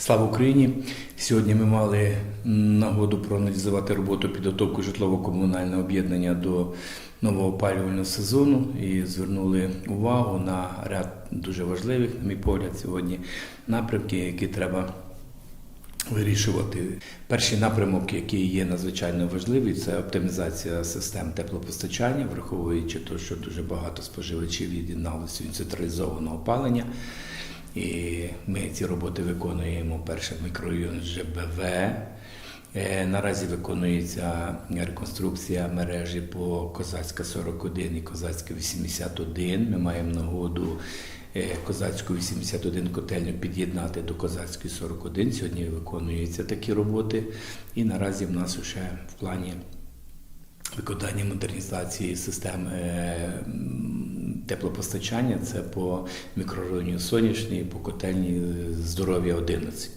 Слава Україні! Сьогодні ми мали нагоду проаналізувати роботу підготовки житлово-комунального об'єднання до нового опалювального сезону і звернули увагу на ряд дуже важливих, на мій погляд, сьогодні напрямків, які треба вирішувати. Перший напрямок, який є надзвичайно важливий, це оптимізація систем теплопостачання, враховуючи те, що дуже багато споживачів від'єдналося від централізованого опалення. І ми ці роботи виконуємо перше мікрорайон ЖБВ. Е, Наразі виконується реконструкція мережі по Козацька 41 і Козацька 81. Ми маємо нагоду е, Козацьку 81 котельню під'єднати до Козацької 41. Сьогодні виконуються такі роботи. І наразі в нас вже в плані виконання модернізації системи е, теплопостачання це по мікрорайоні Сонячний, по котельні здоров'я 11.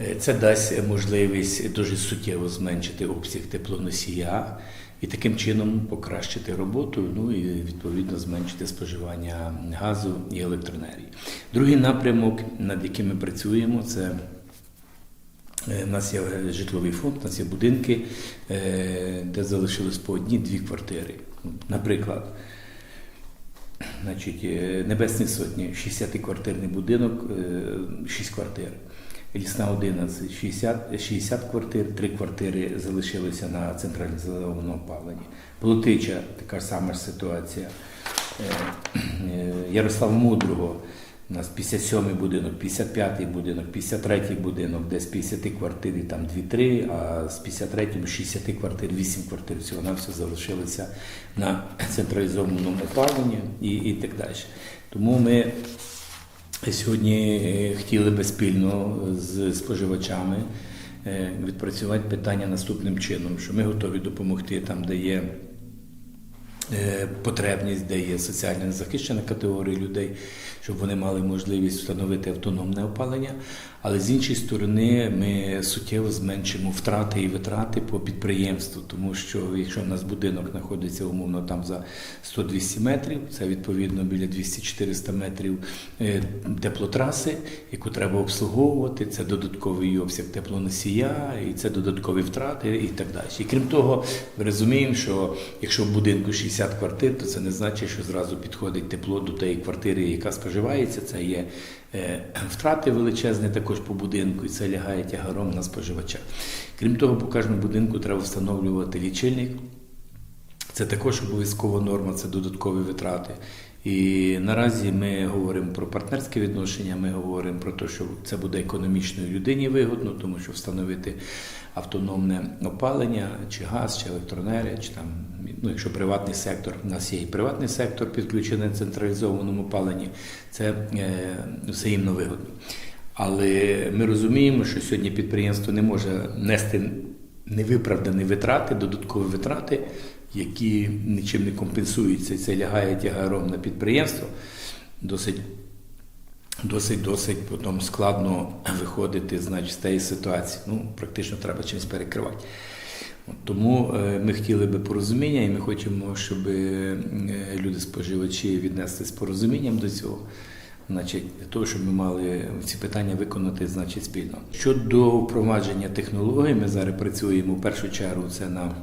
Е, Це дасть можливість дуже суттєво зменшити обсяг теплоносія і таким чином покращити роботу, ну і відповідно зменшити споживання газу і електроенергії. Другий напрямок, над яким ми працюємо, це Е, У нас є житловий фонд, у нас є будинки, е, де залишились по одній-дві квартири. Наприклад, значить, е, Небесні Сотні, 60-квартирний будинок, 6 квартир. Лісна 11, 60, 60 квартир, 3 квартири залишилися на централізованому опаленні. Болотича така ж сама ж ситуація. Е, е, Ярослав Мудрого, у нас 57-й будинок, 55-й будинок, 53-й будинок, де з 50 квартир там 2-3, а з 53-м 60 квартир, 8 квартир всього на все залишилися на централізованому опаленні і, і так далі. Тому ми сьогодні е, хотіли би спільно з споживачами е, відпрацювати питання наступним чином, що ми готові допомогти там, де є потребність, де є соціально незахищена категорія людей, щоб вони мали можливість встановити автономне опалення. Але з іншої сторони, ми суттєво зменшимо втрати і витрати по підприємству, тому що якщо у нас будинок знаходиться умовно там за 100-200 метрів, це відповідно біля 200-400 метрів е, теплотраси, яку треба обслуговувати, це додатковий обсяг теплоносія, і це додаткові втрати і так далі. І крім того, ми розуміємо, що якщо в будинку 60 квартир, то це не значить, що зразу підходить тепло до тієї квартири, яка споживається. Це є втрати величезні також по будинку, і це лягає тягаром на споживача. Крім того, по кожному будинку треба встановлювати лічильник. Це також обов'язкова норма, це додаткові витрати. І наразі ми говоримо про партнерське відношення, ми говоримо про те, що це буде економічно людині вигодно, тому що встановити автономне опалення, чи газ, чи електроенергія, чи там, ну, якщо приватний сектор, у нас є і приватний сектор підключений на централізованому опаленні, це е, взаємно вигодно. Але ми розуміємо, що сьогодні підприємство не може нести невиправдані витрати, додаткові витрати, які нічим не компенсуються. І це лягає тягаром на підприємство. Досить досить досить потім складно виходити значить, з тієї ситуації. Ну, практично треба чимось перекривати. Тому е, ми хотіли би порозуміння, і ми хочемо, щоб е, люди-споживачі віднесли з порозумінням до цього. Значить, для того, щоб ми мали ці питання виконати значить, спільно. Щодо впровадження технологій, ми зараз працюємо в першу чергу це на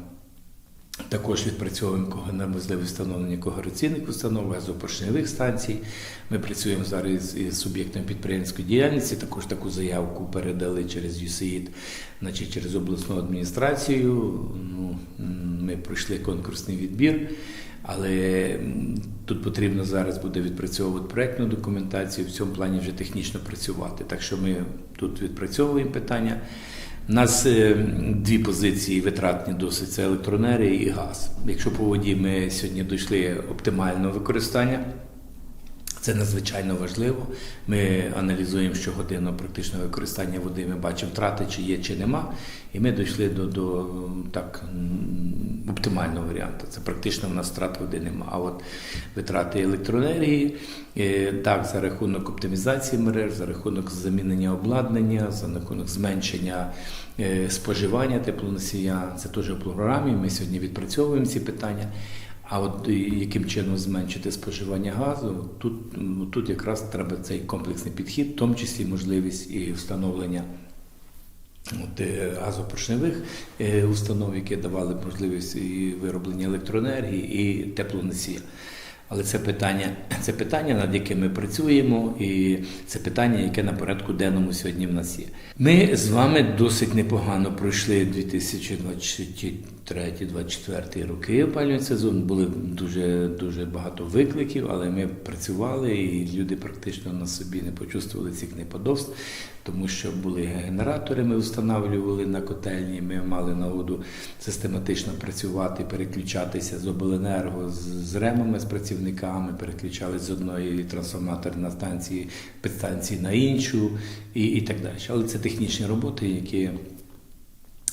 також відпрацьовуємо на можливість встановлення когераційних установ, газопоршневих станцій. Ми працюємо зараз із суб'єктами підприємської діяльності. Також таку заявку передали через USAID, значить через обласну адміністрацію. Ну, ми пройшли конкурсний відбір. Але тут потрібно зараз буде відпрацьовувати проектну документацію, в цьому плані вже технічно працювати. Так що ми тут відпрацьовуємо питання. У нас е, дві позиції витратні досить це електроенергія і газ. Якщо по воді ми сьогодні дійшли оптимального використання, це надзвичайно важливо. Ми аналізуємо щогодинно практично використання води. Ми бачимо втрати, чи є, чи нема. І ми дійшли до, до так оптимального варіанту. Це практично в нас втрат води нема. А от витрати електроенергії, е, так, за рахунок оптимізації мереж, за рахунок замінення обладнання, за рахунок зменшення е, споживання теплоносія. Це теж в програмі. Ми сьогодні відпрацьовуємо ці питання. А от яким чином зменшити споживання газу, тут, тут якраз треба цей комплексний підхід, в тому числі можливість і встановлення от, е, газопоршневих е, установ, які давали б можливість і вироблення електроенергії і теплоносія. Але це питання, це питання, над яким ми працюємо, і це питання, яке на порядку денному сьогодні в нас є. Ми з вами досить непогано пройшли 2023-2024 роки опалювальний сезон. Були дуже дуже багато викликів, але ми працювали, і люди практично на собі не почувствували цих неподобств, тому що були генератори, ми встановлювали на котельні. Ми мали нагоду систематично працювати, переключатися з обленерго, з, ремами, з працівниками, переключались з одної трансформаторної станції підстанції на іншу і, і так далі. Але це технічні роботи, які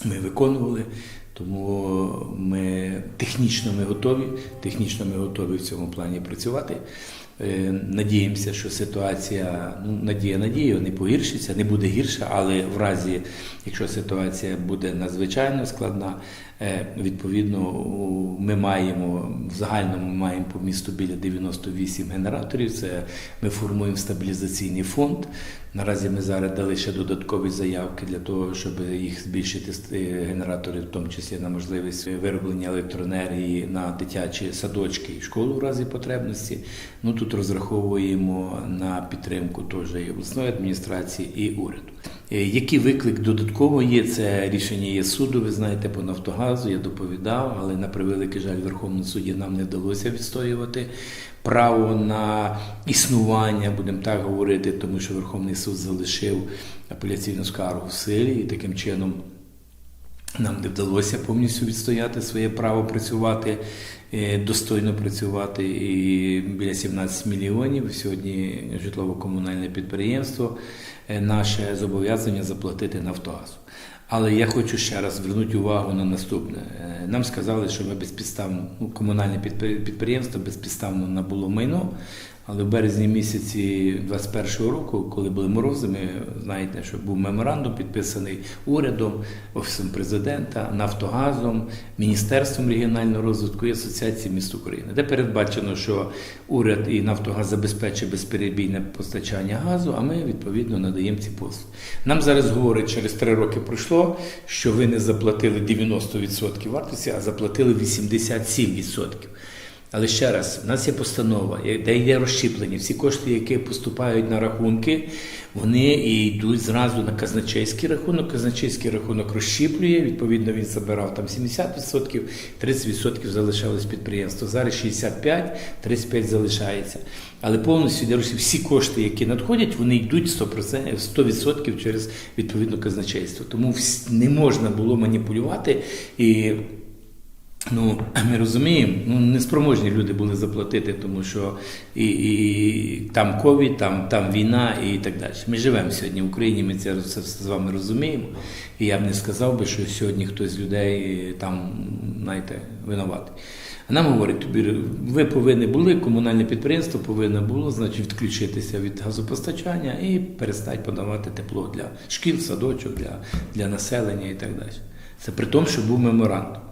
ми виконували. Тому ми технічно ми готові, технічно ми готові в цьому плані працювати. Е, Надіємося, що ситуація, ну надія, надія, не погіршиться, не буде гірша, але в разі, якщо ситуація буде надзвичайно складна, відповідно ми маємо в загальному ми маємо по місту біля 98 генераторів. Це ми формуємо стабілізаційний фонд. Наразі ми зараз дали ще додаткові заявки для того, щоб їх збільшити е, генератори, в тому числі на можливість вироблення електроенергії на дитячі садочки і школу в разі потребності. Ну тут розраховуємо на підтримку теж і обласної адміністрації і уряду. Е, Який виклик додатково є? Це рішення є суду. Ви знаєте, по Нафтогазу я доповідав, але на превеликий жаль, Верховному суді нам не вдалося відстоювати право на існування, будемо так говорити, тому що Верховний суд залишив апеляційну скаргу в силі і таким чином. Нам не вдалося повністю відстояти своє право працювати, е, достойно працювати. І біля 17 мільйонів сьогодні житлово-комунальне підприємство наше зобов'язання заплатити Нафтогазу. Але я хочу ще раз звернути увагу на наступне. Е, Нам сказали, що ми безпідставно, ну, комунальне підприємство безпідставно набуло майно. Але в березні місяці 21-го року, коли були морози, ми знаєте, що був меморандум підписаний урядом, офісом президента, Нафтогазом, Міністерством регіонального розвитку і Асоціацією міст України, де передбачено, що уряд і Нафтогаз забезпечить безперебійне постачання газу, а ми відповідно надаємо ці послуги. Нам зараз говорять, через три роки пройшло, що ви не заплатили 90% вартості, а заплатили 87%. Але ще раз, в нас є постанова, де йде розщіплення. Всі кошти, які поступають на рахунки, вони і йдуть зразу на казначейський рахунок. Казначейський рахунок розщіплює. Відповідно, він забирав там 70%, 30% залишалось підприємство. Зараз 65%, 35% залишається. Але повністю йде всі кошти, які надходять, вони йдуть 100%, 100% через відповідно казначейство. Тому не можна було маніпулювати і. Ну, ми розуміємо, ну неспроможні люди були заплатити, тому що і, і там ковід, там, там війна і так далі. Ми живемо сьогодні в Україні, ми це, все з вами розуміємо. І я б не сказав би, що сьогодні хтось з людей там, знаєте, винуватий. А нам говорять, ви повинні були, комунальне підприємство повинно було, значить, відключитися від газопостачання і перестати подавати тепло для шкіл, садочок, для, для населення і так далі. Це при тому, що був меморандум.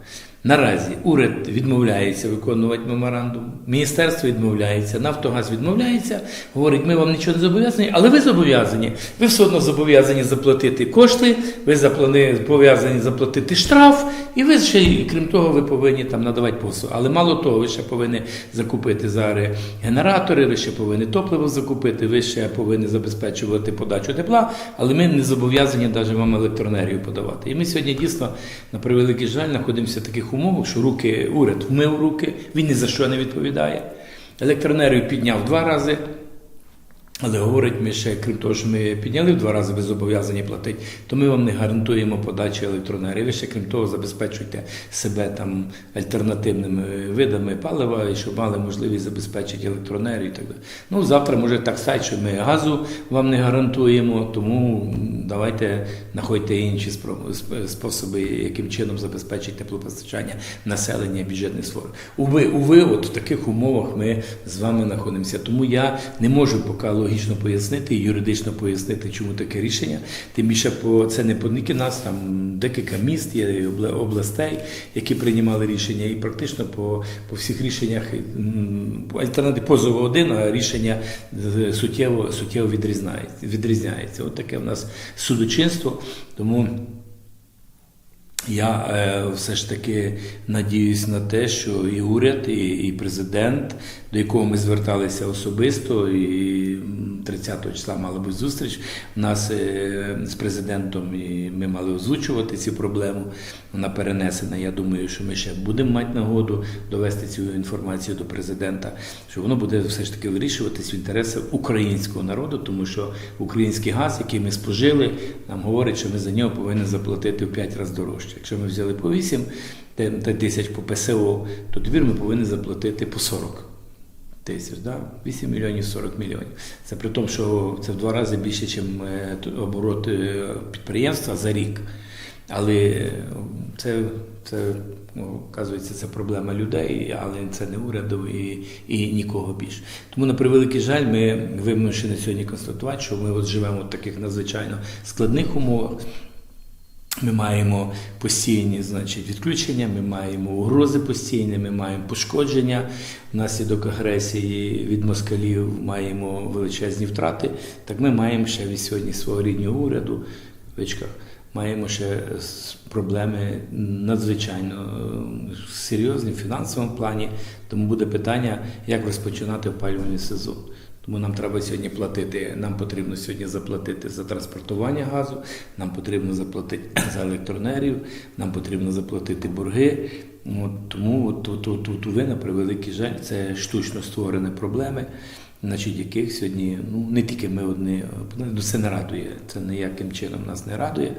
Наразі уряд відмовляється виконувати меморандум, міністерство відмовляється, Нафтогаз відмовляється, говорить, ми вам нічого не зобов'язані, але ви зобов'язані. Ви все одно зобов'язані заплатити кошти, ви зобов'язані заплатити штраф, і ви ще, крім того, ви повинні там надавати послуги. Але мало того, ви ще повинні закупити зараз генератори, ви ще повинні топливо закупити, ви ще повинні забезпечувати подачу тепла, але ми не зобов'язані навіть вам електроенергію подавати. І ми сьогодні дійсно, на превеликий жаль, знаходимося в таких умовах, що руки, уряд вмив руки, він ні за що не відповідає. Електроенергію підняв два рази. Але говорить, ми ще, крім того, що ми підняли в два рази, ви зобов'язані платити, то ми вам не гарантуємо подачі електроенергії. Ви ще, крім того, забезпечуйте себе там альтернативними видами палива, і щоб мали можливість забезпечити електроенергію і так далі. Ну, завтра може так стати, що ми газу вам не гарантуємо, тому давайте знаходьте інші способи, яким чином забезпечити теплопостачання населення бюджетних створень. Уви, уви, от в таких умовах ми з вами знаходимося. Тому я не можу поки логічно пояснити, і юридично пояснити, чому таке рішення. Тим більше це не по тільки нас, там декілька міст є областей, які приймали рішення, і практично по, по всіх рішеннях альтернатив позову один, а рішення суттєво, суттєво відрізняється. відрізняється. От таке в нас судочинство. Тому я е, все ж таки надіюсь на те, що і уряд, і, і президент, до якого ми зверталися особисто, і м, 30 числа мала бути зустріч у нас е, з президентом, і ми мали озвучувати цю проблему. Вона перенесена. Я думаю, що ми ще будемо мати нагоду довести цю інформацію до президента, що воно буде все ж таки вирішуватись в інтересах українського народу, тому що український газ, який ми спожили, нам говорить, що ми за нього повинні заплатити в 5 разів дорожче. Якщо ми взяли по 8 те- те тисяч по ПСО, то тепер ми повинні заплатити по 40 тисяч, да? 8 мільйонів 40 мільйонів. Це при тому, що це в два рази більше, ніж оборот е, підприємства за рік. Але е, це, це ну, оказується, це проблема людей, але це не уряду і, і нікого більше. Тому, на превеликий жаль, ми вимушені сьогодні констатувати, що ми от живемо в таких надзвичайно складних умовах. Ми маємо постійні значить, відключення, ми маємо угрози постійні, ми маємо пошкодження внаслідок агресії від москалів, маємо величезні втрати. Так ми маємо ще від сьогодні свого рідного уряду в маємо ще проблеми надзвичайно серйозні в фінансовому плані. Тому буде питання, як розпочинати опалювальний сезон. Тому нам треба сьогодні платити. Нам потрібно сьогодні заплатити за транспортування газу, нам потрібно заплатити за електроенергію, нам потрібно заплатити борги. От, тому от, тут, тут, тут ви, на превеликий жаль, це штучно створені проблеми, значить, яких сьогодні ну, не тільки ми одні, ну, це не радує. Це ніяким чином нас не радує.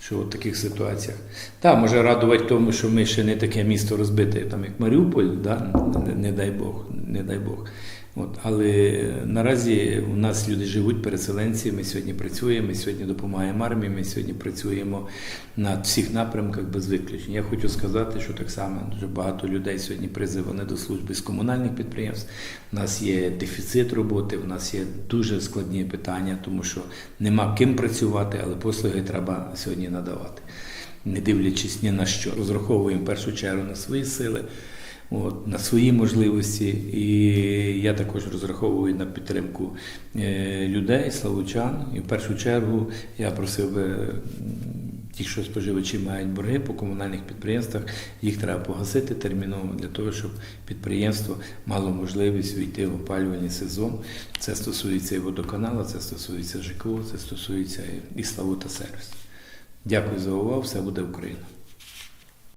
Що в таких ситуаціях. Так, може радувати тому, що ми ще не таке місто розбите, там як Маріуполь, да? не, не дай Бог, не дай Бог. От, але наразі у нас люди живуть, переселенці. Ми сьогодні працюємо, ми сьогодні допомагаємо армії, ми сьогодні працюємо на всіх напрямках без виключень. Я хочу сказати, що так само дуже багато людей сьогодні призвані до служби з комунальних підприємств. У нас є дефіцит роботи, у нас є дуже складні питання, тому що нема ким працювати, але послуги треба сьогодні надавати. Не дивлячись ні на що, розраховуємо в першу чергу на свої сили от, на свої можливості. І я також розраховую на підтримку е, людей, славучан. І в першу чергу я просив би ті, що споживачі мають борги по комунальних підприємствах, їх треба погасити терміново для того, щоб підприємство мало можливість війти в опалювальний сезон. Це стосується і водоканалу, це стосується ЖКО, це стосується і Славута сервіс. Дякую за увагу. Все буде Україна.